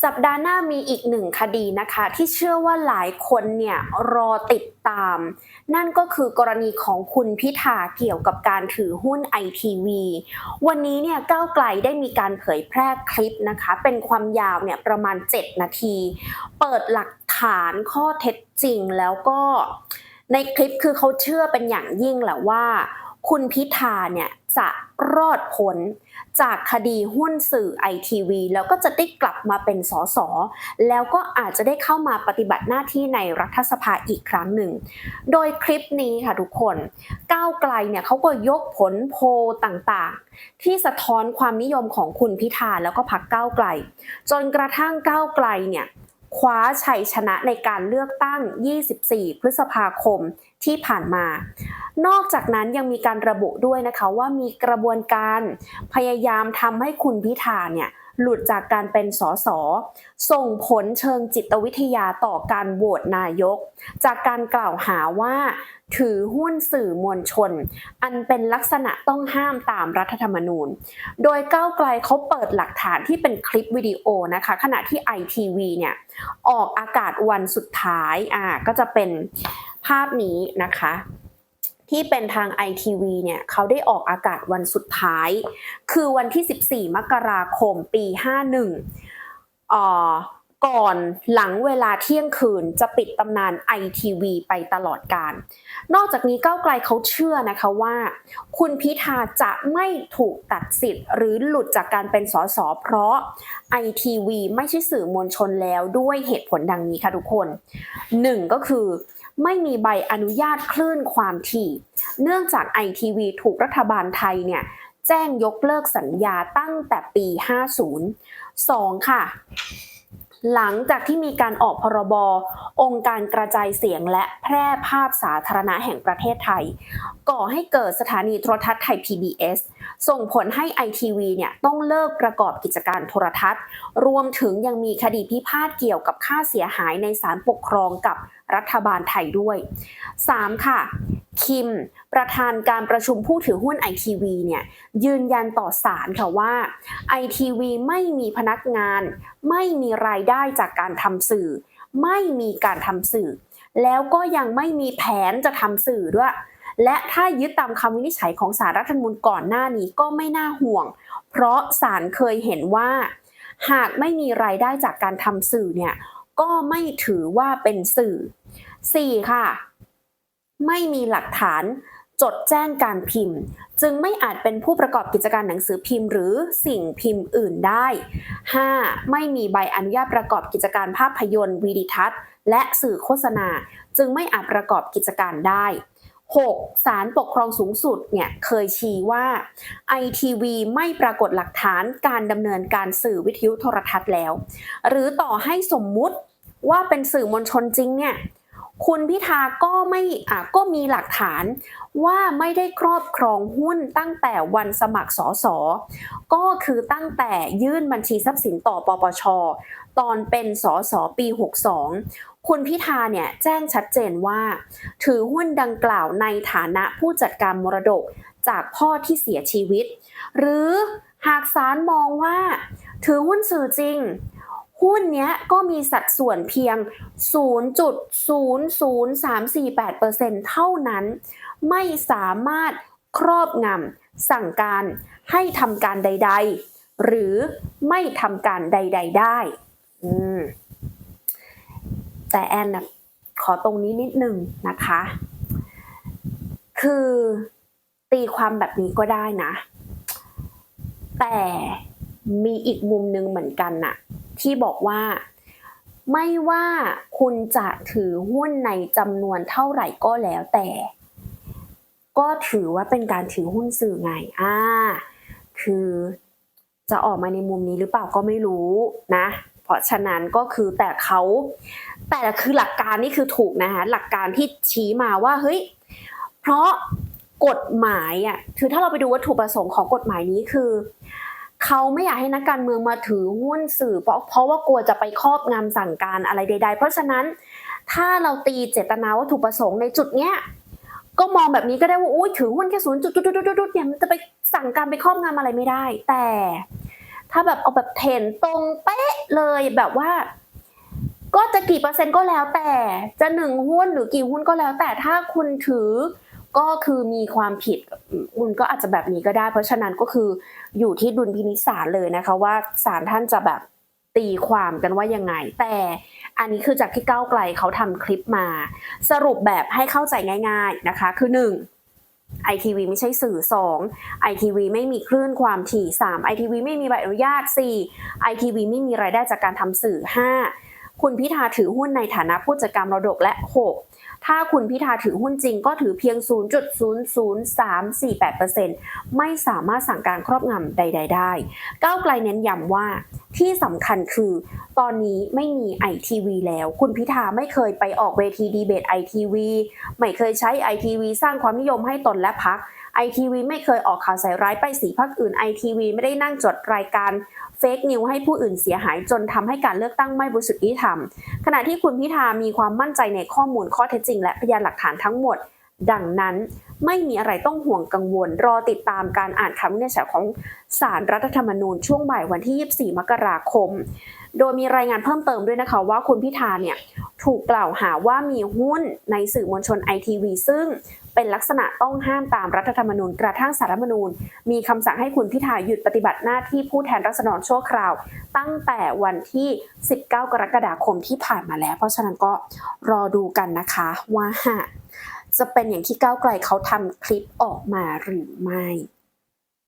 สัปดาห์หน้ามีอีกหนึ่งคดีนะคะ ที่เชื่อว่าหลายคนเนี่ยรอติดตาม นั่นก็คือกรณีของคุณพิธาเกี่ยวกับการถือหุ้นไอทีวีวันนี้เนี่ยก้าวไกลได้มีการเผยแพร่คลิปนะคะ เป็นความยาวเนี่ยประมาณ 7 นาที เปิดหลักฐานข้อเท็จจริงแล้วก็ในคลิปคือเขาเชื่อเป็นอย่างยิ่งแหละว่า คุณพิธาเนี่ยจะรอดพ้นจากคดีหุ้นสื่อไอทีวีแล้วก็จะได้กลับมาเป็นสสแล้วก็อาจจะได้เข้ามาปฏิบัติหน้าที่ในรัฐสภาอีกครั้งหนึ่ง โดยคลิปนี้ค่ะทุกคน ก้าวไกลเนี่ยเขาก็ยกผลโพลต่างๆ ที่สะท้อนความนิยมของคุณพิธาแล้วก็พรรคก้าวไกล จนกระทั่งก้าวไกลเนี่ย คว้าชัยชนะในการเลือกตั้ง 24 พฤษภาคมที่ผ่านมา นอกจากนั้นยังมีการระบุด้วยนะคะว่ามีกระบวนการพยายามทำให้คุณพิธาเนี่ย หลุดจากการเป็นสสส่งผลเชิงจิตวิทยาต่อการโหวตนายก จากการกล่าวหาว่าถือหุ้นสื่อมวลชน อันเป็นลักษณะต้องห้ามตามรัฐธรรมนูญ โดยก้าวไกลเขาเปิดหลักฐานที่เป็นคลิปวิดีโอนะคะ ขณะที่ ITV เนี่ยออกอากาศวันสุดท้ายอ่าก็จะเป็นภาพนี้นะคะ ที่เป็นทาง ITV เนี่ยเขาได้ออกอากาศวันสุดท้าย คือวันที่ 14 มกราคมปี 51อ่อก่อนหลังเวลาเที่ยงคืนจะปิดตำนาน ITV ไปตลอดการ นอกจากนี้ก้าวไกลเขาเชื่อนะคะว่า คุณพิธาจะไม่ถูกตัดสิทธิ์ หรือหลุดจากการเป็นสสเพราะ ITV ไม่ใช่สื่อมวลชนแล้วด้วยเหตุผลดังนี้ค่ะทุกคน 1 ก็คือ ไม่มีใบอนุญาตคลื่นความถี่ เนื่องจากไอทีวีถูกรัฐบาลไทยเนี่ยแจ้งยกเลิกสัญญาตั้งแต่ปี 50 2 ค่ะ หลังจากที่มีการออกพรบองค์การกระจายเสียงและแพร่ภาพสาธารณะแห่งประเทศไทย ก่อให้เกิดสถานีโทรทัศน์ไทย PBS ส่งผลให้ ITV เนี่ยต้องเลิกประกอบกิจการโทรทัศน์ รวมถึงยังมีคดีพิพาทเกี่ยวกับค่าเสียหายในศาลปกครองกับรัฐบาลไทยด้วย 3. ค่ะ คิม ประธานการประชุมผู้ถือหุ้น ITV เนี่ยยืนยันต่อศาลค่ะว่า ITV ไม่มีพนักงาน ไม่มีรายได้จากการทำสื่อ ไม่มีการทำสื่อ แล้วก็ยังไม่มีแผนจะทำสื่อด้วย และถ้ายึดตามคำวินิจฉัยของสารรัฐธรรมนูญก่อนหน้านี้ก็ไม่น่าห่วง เพราะศาลเคยเห็นว่า หากไม่มีรายได้จากการทำสื่อเนี่ยก็ไม่ถือว่าเป็นสื่อ 4. ค่ะ ไม่มีหลักฐานจดแจ้งการพิมพ์ จึงไม่อาจเป็นผู้ประกอบกิจการหนังสือพิมพ์ หรือสิ่งพิมพ์อื่นได้ 5. ไม่มีใบอนุญาตประกอบกิจการภาพยนตร์วีดิทัศน์ และสื่อโฆษณา จึงไม่อาจประกอบกิจการได้ 6. ศาลปกครองสูงสุดเนี่ยเคยชี้ว่า ITV ไม่ปรากฏหลักฐานการดำเนินการสื่อวิทยุโทรทัศน์แล้ว หรือต่อให้สมมุติว่าเป็นสื่อมวลชนจริงเนี่ย คุณพิธาก็ไม่อะก็มีหลักฐานว่าไม่ได้ครอบครองหุ้นตั้งแต่วันสมัครสอสอก็คือตั้งแต่ยื่นบัญชีทรัพย์สินต่อปปช ตอนเป็นสอสอปี 62 คุณพิธาเนี่ยแจ้งชัดเจนว่า ถือหุ้นดังกล่าวในฐานะผู้จัดการมรดกจากพ่อที่เสียชีวิต หรือหากศาลมองว่า ถือหุ้นสื่อจริง หุ้นเนี้ยก็มีสัดส่วนเพียง 0.00348%เท่านั้น ไม่สามารถครอบงำสั่งการให้ทำการใด ๆ หรือไม่ทำการใด ๆ ได้อืมแต่แอนนะขอตรงนี้นิดนึงนะคะ คือตีความแบบนี้ก็ได้นะ แต่มีอีกมุมนึงเหมือนกันน่ะ ที่บอกว่า ไม่ว่าคุณจะถือหุ้นในจำนวนเท่าไหร่ก็แล้วแต่ ก็ถือว่าเป็นการถือหุ้นสื่อไงอ่าคือจะออกมาในมุมนี้หรือเปล่าก็ไม่รู้นะ เพราะฉะนั้นก็คือแต่เขาแต่คือหลักการนี่คือถูกนะคะหลักการที่ชี้มาว่าเฮ้ยเพราะกฎหมายอะคือถ้าเราไปดูวัตถุประสงค์ของกฎหมายนี้คือ เขาไม่อยากให้นักการเมืองมาถือหุ้นสื่อ เพราะเพราะว่ากลัวจะไปครอบงำสั่งการอะไรใด ๆ เพราะฉะนั้นถ้าเราตีเจตนาวัตถุประสงค์ในจุดเนี้ยก็มองแบบนี้ก็ได้ว่าอุ้ยถือหุ้นแค่ศูนย์จุดๆๆๆเนี่ยมันจะไปสั่งการไปครอบงำอะไรไม่ได้ แต่ ถ้าแบบเอาแบบเทรนตรงเป๊ะเลยแบบว่า ก็จะกี่เปอร์เซ็นต์ก็แล้วแต่จะหนึ่งหุ้นหรือกี่หุ้นก็แล้ว แต่ถ้าคุณถือ ก็คือมีความผิดคุณก็อาจจะแบบนี้ก็ได้ เพราะฉะนั้นก็คืออยู่ที่ดุลพินิจศาลเลยนะคะ ว่าศาลท่านจะแบบตีความกันว่ายังไง แต่อันนี้คือจากที่ก้าวไกลเขาทำคลิปมา สรุปแบบให้เข้าใจง่าย ๆนะคะ คือ1 ITV ไม่ใช่สื่อ2 ITV ไม่มีคลื่นความถี่3 ITV ไม่มีใบอนุญาต4 ITV ไม่มีรายได้จากการทำสื่อ 5 คุณพิธาถือหุ้นในฐานะผู้จัดการมรดกและ 6 ถ้าคุณพิธาถือหุ้นจริงก็ถือเพียง 0.00348%ไม่สามารถสั่งการครอบงำใด ๆ ได้ก้าวไกลเน้นย้ำว่าที่สำคัญคือตอนนี้ไม่มี ITV แล้ว คุณพิธาไม่เคยไปออกเวทีดีเบต ITV ไม่เคยใช้ ITV สร้างความนิยมให้ตนและพัก ITV ไม่เคยออกข่าวใส่ร้ายไปสีพักอื่น ITV ไม่ได้นั่งจดรายการเฟกนิวให้ผู้อื่นเสียหายจนทำให้การเลือกตั้งไม่บริสุทธิ์ยุติธรรม ขณะที่คุณพิธามีความมั่นใจในข้อมูลข้อเท็จจริงและพยานหลักฐานทั้งหมด ดังนั้นไม่มีอะไรต้องห่วงกังวล รอติดตามการอ่านคำวินิจฉัยของศาลรรัฐธรรมนูญช่วงบ่ายวันที่ 24 มกราคม โดยมีรายงานเพิ่มเติมด้วยนะคะว่าคุณพิธาเนี่ยถูกกล่าวหาว่ามีหุ้นในสื่อมวลชนไอทีวีซึ่ง เป็นลักษณะต้องห้ามตามรัฐธรรมนูญกระทั่งสารรัฐมนูญ มีคำสั่งให้คุณพิธาหยุดปฏิบัติหน้าที่ผู้แทนรัษฎรชั่วคราว ตั้งแต่วันที่ 19 กรกฎาคมที่ผ่านมาแล้ว เพราะฉะนั้นก็รอดูกันนะคะว่าจะเป็นอย่างที่ก้าวไกลเขาทำคลิปออกมาหรือไม่